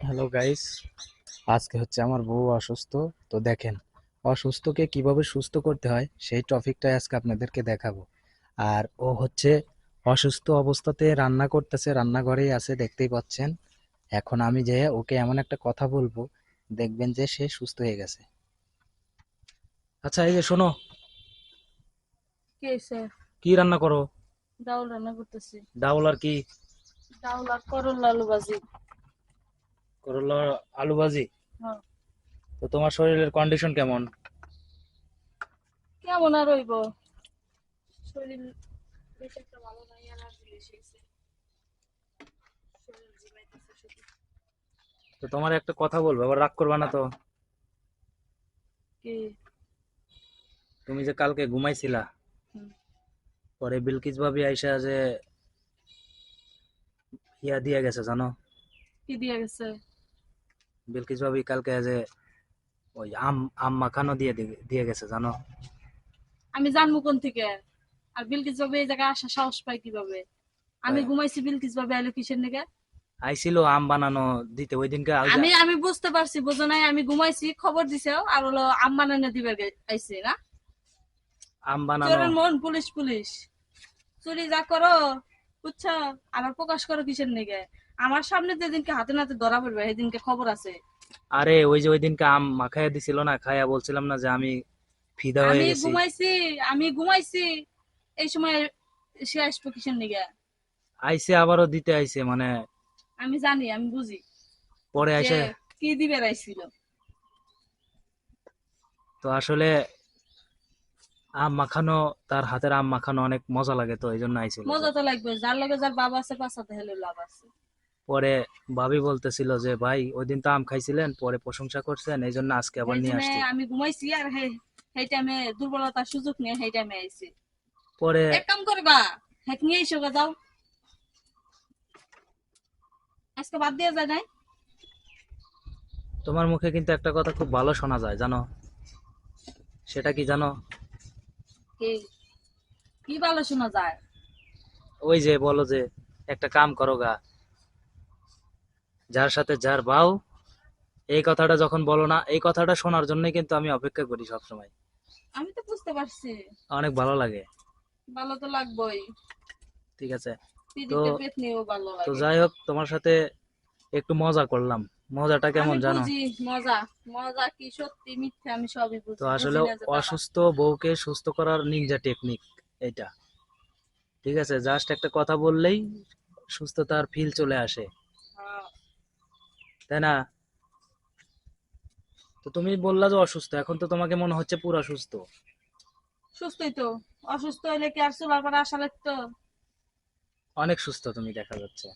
Hello guys আজকে হচ্ছে আমার বউ অসুস্থ। তো দেখেন অসুস্থকে কীভাবে সুস্থ করতে হয় সেই টপিকটাই আজকে আপনাদেরকে দেখাবো। আর ও হচ্ছে অসুস্থ অবস্থাতে রান্না করতেছে রান্নাঘরেই আছে দেখতেই পাচ্ছেন। এখন আমি যে ওকে এমন একটা কথা বলব দেখবেন যে সে সুস্থ হয়ে গেছে। আচ্ছা এই যে শোনো। কি হয়েছে? কি রান্না করো? ডাউল রান্না করতেছি। ডাউল আর কি? ডাউল আর করলা আলু ভাজি। করলা আলু ভাজি? হ্যাঁ। তো তোমার শরীরের কন্ডিশন কেমন? কেমন আর হইব? শরীর বেশ একটা ভালো নাই অ্যালার্জি বেশি হয়েছে শরীর ঝিমাইতেছে শুধু। তো তোমার একটা কথা বলব আবার রাগ করবা না তো? কি? তুমি যে কালকে ঘুমাইছিলা পরে বিলকিস ভাবি আইসা যে ইয়া দিয়া গেছে জানো? কি দিয়ে গেছে? বিলকিস ভাবি কালকে যে ওই আম আম মাখানো দিয়ে দিয়ে গেছে জানো? আমি জানব কোন থেকে? আর বিলকিস বাবু এই জায়গায় আসা সাহস পাই কীভাবে? আমি। ঘুমাইছি বিলকিস বাবু আইলো কিসের নিকে? আইছিল আম বানানো দিতে ওই দিনকে আমি আমি বুঝতে পারছি বুঝো নাই আমি ঘুমাইছি খবর দিছে আর হলো আম নানা দিবে আইছে না? আম বানানো মন পুলিশ পুলিশ। চুরি যা করো বুঝছ? আবার প্রকাশ করো কিসের নিকে? আমার সামনে যেদিনকে হাতে নাতে ধরা পড়বে সেদিনকে খবর আছে। আরে ওই যে ওই দিনকে আম মাখাইয়া দিছিল না খাইয়া বলছিলাম না যে আমি ফিদা হয়ে আমি গেছি। ঘুমাইছি আমি ঘুমাইছি। এই সময় সে আসব কিসের নিকে আইসে আবারও দিতে আইছে মানে আমি জানি আমি বুঝি। পরে আইসে কি দিবে রাইছিল? তো আসলে আম মাখানো তার হাতের আম মাখানো অনেক মজা লাগে তো এই জন্য আইছিল। মজা তো লাগবে যার লগে যার বাবা আছে পাশাতে হেলে লাভ আছে। পরে ভাবি বলতেছিল যে ভাই ওই দিন তো আম খাইছিলেন পরে প্রশংসা করছেন এই জন্য আজকে আবার নিয়ে আসছি আমি ঘুমাইছি আর সেই টাইমে দুর্বলতার সুযোগ নিয়ে সেই টাইমে আইছি। পরে এক কাম করবা হেক নিয়ে এসো গা যাও। আজকে বাদ দিয়ে যায় নাই? তোমার মুখে কিন্তু একটা কথা খুব ভালো শোনা যায় জানো? সেটা কি জানো? কি? কি ভালো শোনা যায়? ওই যে বলো যে একটা কাম করো গা। যার সাথে যার বাউ এই কথাটা যখন বলো না এই কথাটা শোনার জন্যই কিন্তু আমি অপেক্ষা করি সবসময়। আমি তো বুঝতে পারছি। অনেক ভালো লাগে। ভালো তো লাগবেই। ঠিক আছে। ভালো তো যাই হোক তোমার সাথে একটু মজা করলাম। মজাটা কেমন জানো? মজা। মজা কি সত্যি মিথ্যা আমি সবই বুঝি। তো আসলে। অসুস্থ বউকে সুস্থ করার নিনজা টেকনিক এটা ঠিক আছে জাস্ট একটা কথা বললেই সুস্থতার ফিল চলে আসে। তাই না? তো তুমি বললা যে অসুস্থ এখন তো তোমাকে মনে হচ্ছে পুরো সুস্থ। সুস্থই তো অসুস্থ হইলে কি আর সুবার পর আসা লাগতো অনেক সুস্থ তুমি দেখা যাচ্ছে।